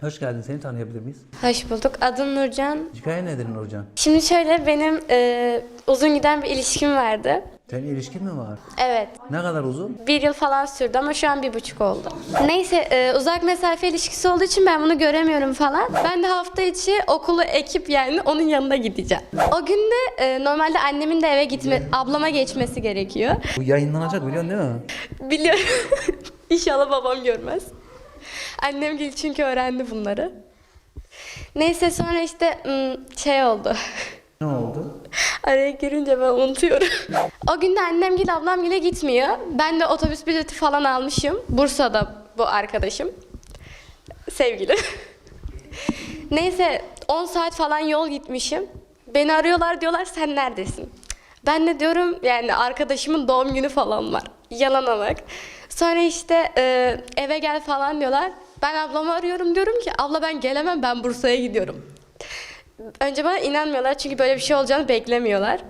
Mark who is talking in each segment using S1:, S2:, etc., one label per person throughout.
S1: Hoş geldin. Seni tanıyabilir miyiz?
S2: Hoş bulduk. Adım Nurcan.
S1: Hikaye nedir Nurcan?
S2: Şimdi şöyle benim e, uzun giden bir ilişkim vardı.
S1: Senin ilişkin mi var?
S2: Evet.
S1: Ne kadar uzun?
S2: Bir yıl falan sürdü ama şu an bir buçuk oldu. Neyse e, uzak mesafe ilişkisi olduğu için ben bunu göremiyorum falan. Ben de hafta içi okulu ekip yani onun yanına gideceğim. O gün de e, normalde annemin de eve gitme, ablama geçmesi gerekiyor.
S1: Bu yayınlanacak biliyorsun değil mi?
S2: Biliyorum. İnşallah babam görmez. Annem gel çünkü öğrendi bunları. Neyse sonra işte şey oldu.
S1: Ne oldu?
S2: Araya girince ben unutuyorum. o gün de annem gil ablam gile gitmiyor. Ben de otobüs bileti falan almışım. Bursa'da bu arkadaşım. Sevgili. Neyse 10 saat falan yol gitmişim. Beni arıyorlar diyorlar sen neredesin? Ben de diyorum yani arkadaşımın doğum günü falan var. Yalana bak. Sonra işte e, eve gel falan diyorlar. Ben ablamı arıyorum diyorum ki abla ben gelemem ben Bursa'ya gidiyorum. Önce bana inanmıyorlar çünkü böyle bir şey olacağını beklemiyorlar.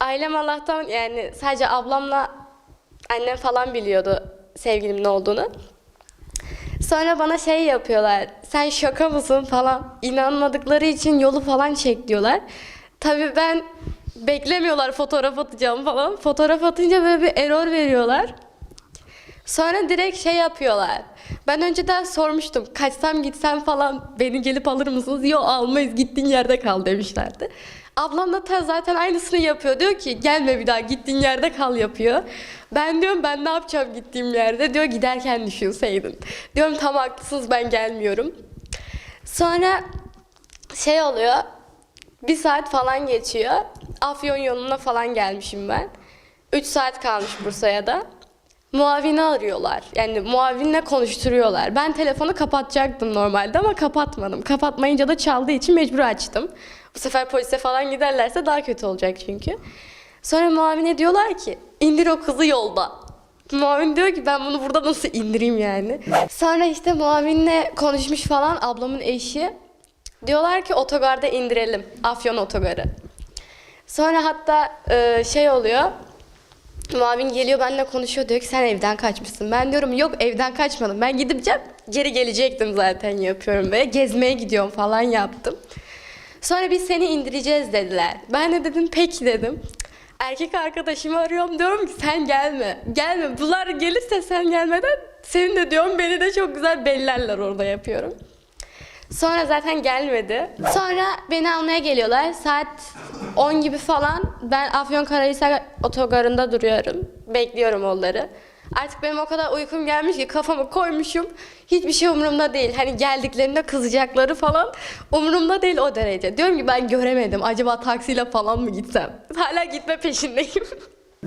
S2: Ailem Allah'tan yani sadece ablamla annem falan biliyordu sevgilimin olduğunu. Sonra bana şey yapıyorlar. Sen şaka mısın falan. İnanmadıkları için yolu falan çek diyorlar. Tabii ben beklemiyorlar fotoğraf atacağım falan. Fotoğraf atınca böyle bir error veriyorlar. Sonra direkt şey yapıyorlar. Ben önceden sormuştum. Kaçsam gitsem falan beni gelip alır mısınız? Yok almayız gittiğin yerde kal demişlerdi. Ablam da ta zaten aynısını yapıyor. Diyor ki gelme bir daha gittiğin yerde kal yapıyor. Ben diyorum ben ne yapacağım gittiğim yerde? Diyor giderken düşünseydin. Diyorum tam haklısınız ben gelmiyorum. Sonra şey oluyor. Bir saat falan geçiyor. Afyon yoluna falan gelmişim ben. 3 saat kalmış Bursa'ya da. Muavini arıyorlar. Yani muavinle konuşturuyorlar. Ben telefonu kapatacaktım normalde ama kapatmadım. Kapatmayınca da çaldığı için mecbur açtım. Bu sefer polise falan giderlerse daha kötü olacak çünkü. Sonra muavine diyorlar ki indir o kızı yolda. Muavin diyor ki ben bunu burada nasıl indireyim yani. Sonra işte muavinle konuşmuş falan ablamın eşi. Diyorlar ki otogarda indirelim. Afyon otogarı. Sonra hatta şey oluyor. Muavin geliyor benimle konuşuyor diyor ki sen evden kaçmışsın. Ben diyorum yok evden kaçmadım. Ben gideceğim geri gelecektim zaten yapıyorum ve gezmeye gidiyorum falan yaptım. Sonra biz seni indireceğiz dediler. Ben de dedim peki dedim. Erkek arkadaşımı arıyorum diyorum ki sen gelme. Gelme bunlar gelirse sen gelmeden senin de diyorum beni de çok güzel bellerler orada yapıyorum. Sonra zaten gelmedi. Sonra beni almaya geliyorlar. Saat 10 gibi falan. Ben Afyonkarahisar otogarında duruyorum. Bekliyorum onları. Artık benim o kadar uykum gelmiş ki kafamı koymuşum. Hiçbir şey umurumda değil. Hani geldiklerinde kızacakları falan umurumda değil o derece. Diyorum ki ben göremedim. Acaba taksiyle falan mı gitsem? Hala gitme peşindeyim.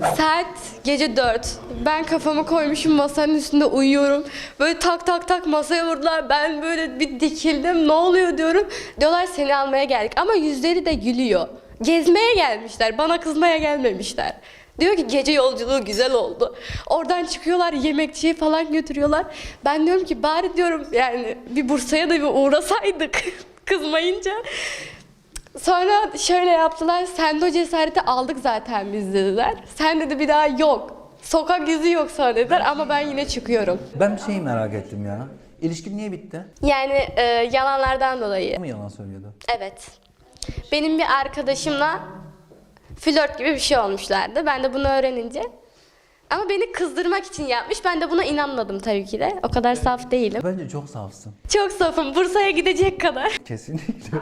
S2: Saat gece 4. Ben kafamı koymuşum masanın üstünde uyuyorum. Böyle tak tak tak masaya vurdular. Ben böyle bir dikildim. Ne oluyor diyorum. Diyorlar seni almaya geldik. Ama yüzleri de gülüyor. Gezmeye gelmişler. Bana kızmaya gelmemişler. Diyor ki gece yolculuğu güzel oldu. Oradan çıkıyorlar yemekçiye falan götürüyorlar. Ben diyorum ki bari diyorum yani bir Bursa'ya da bir uğrasaydık kızmayınca. Sonra şöyle yaptılar. Sen de o cesareti aldık zaten biz dediler. Sen dedi bir daha yok. Sokak yüzü yok sana dediler ama ben yine çıkıyorum.
S1: Ben bir şeyi merak ettim ya. İlişkin niye bitti?
S2: Yani e, yalanlardan dolayı.
S1: Mu yalan söylüyordu?
S2: Evet. Benim bir arkadaşımla flört gibi bir şey olmuşlardı. Ben de bunu öğrenince. Ama beni kızdırmak için yapmış. Ben de buna inanmadım tabii ki de. O kadar saf değilim.
S1: Bence çok safsın.
S2: Çok safım. Bursa'ya gidecek kadar.
S1: Kesinlikle.